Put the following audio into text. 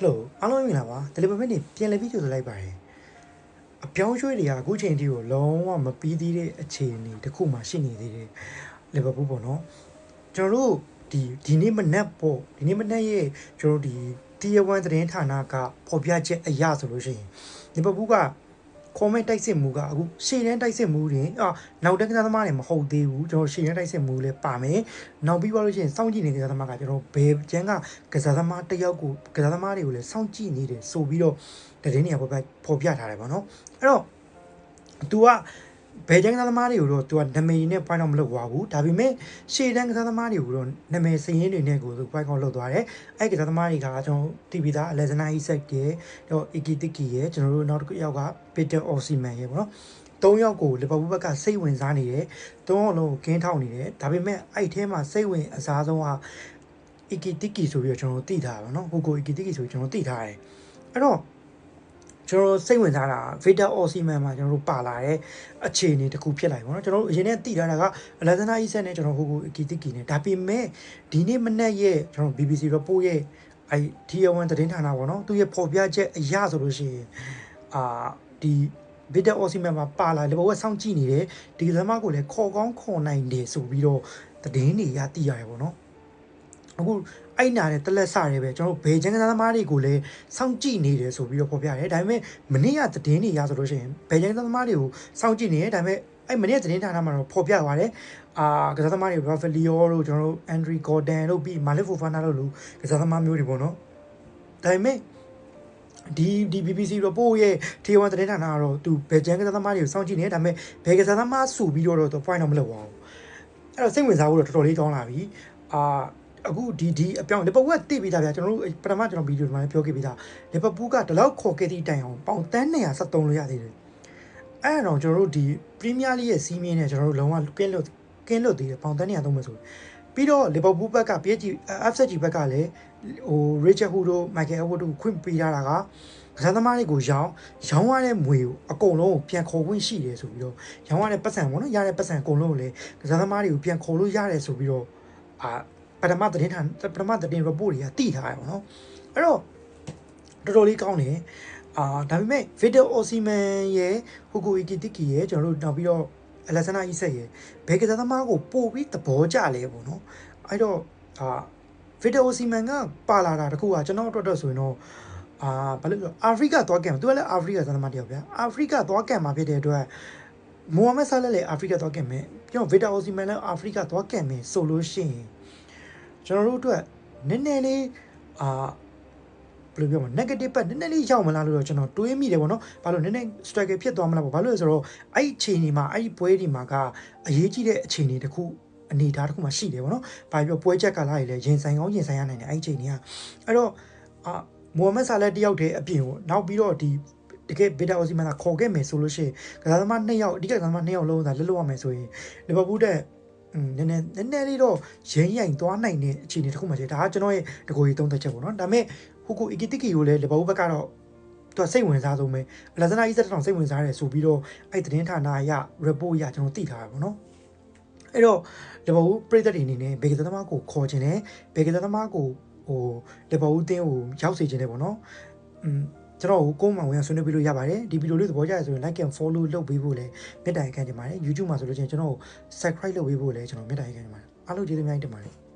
ဟယ်လိုအားလုံးမင်္ဂလာပါတယ်လီဗာမက်နေပြန်လည်ပြီးကြိုဆိုလိုက်ပါတယ်အပြောင်းရွှေ့တွေကအခုချိန်ထိကိုလုံးဝမပြီးသေးတဲ့အခြေအနေတစ်ခုမှရှိနေသေးတယ်လီဗာပူးပေါ့နော်ကျွန်တော်တို့ဒီဒီနေ့မနက်ပေါ့ဒီနေ့မနက်ရဲ့ကျွန်တော်တို့ဒီတီယဝန်သတင်းဌာနကဖော်ပြချက်အရဆိုလို့ရှိရင်လီဗာပူးက ခေါ်မဲ့တိုက်စစ်မှုကအခုရှေ့တန်းတိုက်စစ်မှုတွေအာနောက်တန်းကစားသမားတွေမဟုတ်သေးဘူးကျွန်တော်ရှေ့တန်းတိုက်စစ်မှုလည်းပါမယ်နောက်ပြီးသွားလို့ရှိရင်စောင့်ကြည့်နေတဲ့ကစားသမားကကျွန်တော်ဘယ်ကျန်းကကစားသမားတစ်ယောက်ကိုကစားသမားတွေကိုလည်းစောင့်ကြည့်နေတယ်ဆိုပြီးတော့တည်င်းနေရာပေါ်ပြပေါ်ပြထားတယ်ပေါ့နော်အဲ့တော့ तू က ဘယ်ကျန်းကစားသမားတွေကိုတော့ तू ကနာမည်နဲ့ point out မလုပ်သွားဘူးဒါပေမဲ့ရှေ့တန်းကစားသမားတွေကိုတော့နာမည်စရင်းတွေနဲ့ကို तू point out လုပ်သွားတယ်အဲ့ဒီကစားသမားတွေကကျွန်တော်တီဗီသားအလက်ဇနာအီဆက်ရဲ့တော့အီကီတကီရဲ့ကျွန်တော်တို့နောက်တစ်ယောက်ကပီတာအော်စီမန်ရဲ့ပေါ့နော်သုံးယောက်ကိုလီဗာပူးဘက်ကစိတ်ဝင်စားနေတယ်။သုံးယောက်လုံးကိုကင်းထောက်နေတယ်။ဒါပေမဲ့အဲ့ထဲမှာစိတ်ဝင်အစားဆုံးကအီကီတကီဆိုပြီးတော့ကျွန်တော်တို့သိထားပါတော့။ဟိုကိုအီကီတကီဆိုပြီးကျွန်တော်သိထားတယ်။အဲ့တော့ ကျွန်တော်စိတ်ဝင်စားတာဗီတာအော်စီမန်မှာကျွန်တော်တို့ပါလာတဲ့အခြေအနေတစ်ခုဖြစ်လာပြီပေါ့နော်ကျွန်တော်တို့အရင်ကသိထားတာကအလက်ဇနာအီဆက်နဲ့ကျွန်တော်ဟိုကိုအီကီတကီနဲ့ဒါပေမဲ့ဒီနေ့မနေ့ရဲ့ကျွန်တော် BBC report ရဲ့အဲဒီအဝန်သတင်းဌာနပေါ့နော်သူရဲ့ဖော်ပြချက်အရဆိုလို့ရှိရင်အာဒီဗီတာအော်စီမန်မှာပါလာလေဘောကစောင့်ကြည့်နေတယ်ဒီကစားမကိုလည်းခေါ်ကောင်းခေါ်နိုင်တယ်ဆိုပြီးတော့သတင်းတွေရသိရတယ်ပေါ့နော် အခုအဲ့နာတဲ့တလက်စရဲပဲကျွန်တော်တို့ဘေချန်ကစားသမားတွေကိုလည်းစောင့်ကြည့်နေတယ်ဆိုပြီးတော့ဖော်ပြတယ်ဒါပေမဲ့မနေ့ကသတင်းတွေရဆိုလို့ရှိရင်ဘေချန်ကစားသမားတွေကိုစောင့်ကြည့်နေတယ်ဒါပေမဲ့အဲ့မနေ့ကသတင်းဌာနမှာတော့ဖော်ပြသွားတယ်အာကစားသမားတွေ Rafaelio တို့ကျွန်တော်တို့ Andre Gordon တို့ပြီး Malik Fofana တို့လူကစားသမားမျိုးတွေပေါ့နော်ဒါပေမဲ့ဒီဒီ BBC report ရဲ့ T1 သတင်းဌာနကတော့သူဘယ်ကျန်ကစားသမားတွေကိုစောင့်ကြည့်နေတယ်ဒါပေမဲ့ဘယ်ကစားသမားစုပြီးတော့တော့ point တော့မလုပ်ပါဘူးအဲ့တော့စိတ်ဝင်စားဖို့တော့တော်တော်လေးကောင်းလာပြီအာ အခုဒီဒီအပြောင်းလီဗာပူးကတိပြီးသားဗျာကျွန်တော်တို့ပထမကျွန်တော်ဗီဒီယိုဒီမှာလည်းပြောခဲ့ပြီးသားလီဗာပူးကဒီလောက်ခေါ်ခဲ့သည့်တိုင်အောင်ပေါင်တန်း273လို့ရသေးတယ်အဲ့တော့ကျွန်တော်တို့ဒီပရီးမီးယားလိရဲ့စီးမင်းနဲ့ကျွန်တော်တို့လုံးဝကင်းလွတ်ကင်းလွတ်သေးတယ်ပေါင်တန်း200သုံးမယ်ဆိုပြီးတော့လီဗာပူးဘက်က PSG FSG ဘက်ကလည်းဟို Richard Hu တို့ Michael Edwards တို့ခွင့်ပေးထားတာကကစားသမားတွေကိုရောင်းရောင်းရတဲ့မွေကိုအကုန်လုံးကိုပြန်ခေါ်ခွင့်ရှိတယ်ဆိုပြီးတော့ရောင်းရတဲ့ပတ်စံပေါ့နော်ရတဲ့ပတ်စံအကုန်လုံးကိုလည်းကစားသမားတွေကိုပြန်ခေါ်လို့ရတယ်ဆိုပြီးတော့အာ ပထမသတင်းထန်ပထမသတင်း report တွေကတိထားရပါတော့အဲ့တော့တော်တော်လေးကောင်းတယ်အာဒါပေမဲ့ Victor Osimhen ရဲ့ဟိုကိုအီကီတကီရဲ့ကျွန်တော်တို့နောက်ပြီးတော့အလက်ဆနာအီဆက်ရဲ့ဘယ်ကစားသမားကိုပို့ပြီးသဘောကျလဲပေါ့နော်အဲ့တော့အာ Victor Osimhen ကပါလာတာတခုကကျွန်တော်အတွက်တော့ဆိုရင်တော့အာဘာလို့လဲအာဖရိကသွားကံသူကလည်းအာဖရိကသမားတယောက်ဗျာအာဖရိကသွားကံမှာဖြစ်တဲ့အတွက်မိုဟာမက်ဆာလက်လည်းအာဖရိကသွားကံမယ်ပြောဗီတာအိုစီမန်လည်းအာဖရိကသွားကံမယ်ဆိုလို့ရှိရင် ကျွန်တော်တို့အတွက်နည်းနည်းလေးအာဘယ်လိုပြောမလဲ negative ဘက်နည်းနည်းလေးရောက်မလားလို့တော့ကျွန်တော်တွေးမိတယ်ပေါ့နော်ဘာလို့နည်းနည်း struggle ဖြစ်သွားမလားပေါ့ဘာလို့လဲဆိုတော့အဲ့ဒီအချိန်ဒီမှာအဲ့ဒီပွဲဒီမှာကအရေးကြီးတဲ့အချိန်တွေတခုအနေအထားတစ်ခုမှရှိတယ်ပေါ့နော်။ဘာပြောပွဲချက်ကလာရည်လဲရင်ဆိုင်ကောင်းရင်ဆိုင်ရနိုင်တယ်အဲ့ဒီအချိန်တွေကအဲ့တော့အာမိုဟာမက်ဆာလက်တယောက်တည်းအပြင်ကိုနောက်ပြီးတော့ဒီတကယ်ဗီတာအိုစီမန်ကခေါ်ခဲ့မယ်ဆိုလို့ရှိရင်ကစားသမားနှစ်ယောက်အဓိကကစားသမားနှစ်ယောက်လုံးသာလွတ်လွတ်ရမယ်ဆိုရင်လီဗာပူးတဲ့อืม နည်းနည်းနည်းနည်းလေးတော့ရင်းရိုင်သွားနိုင်တဲ့အခြေအနေတစ်ခုမှရှိတယ်ဒါကကျွန်တော်ရဲ့တကိုယ်ကြီးသုံးသက်ချက်ပေါ့နော်ဒါပေမဲ့ဟိုကိုအီကီတကီကိုလည်းလီဗာပူးဘက်ကတော့သူစိတ်ဝင်စားဆုံးပဲအလက်ဇနာအီဆက်တောင်စိတ်ဝင်စားတယ်ဆိုပြီးတော့အဲ့သတင်းဌာနအရ report အရကျွန်တော်သိထားတာပေါ့နော်အဲ့တော့လီဗာပူးပြည်သက်တွေအနေနဲ့ဘေကသမားကိုခေါ်ခြင်းနဲ့ဘေကသမားကိုဟိုလီဗာပူးတင်းကိုရောက်စေခြင်းနဲ့ပေါ့နော်อืม ကျွန်တော်ကိုကိုမောင်ဝင်ဆွေးနွေးပြလို့ရပါတယ်ဒီဗီဒီယိုလေးသဘောကျရဆိုရင် like and follow လုပ်ပေးဖို့လည်းမေတ္တာရက်ခံချင်ပါတယ် YouTube မှာဆိုလို့ချင်းကျွန်တော် subscribe လုပ်ပေးဖို့လည်းကျွန်တော်မေတ္တာရက်ခံချင်ပါတယ်အားလုံးကျေးဇူးများတင်ပါတယ်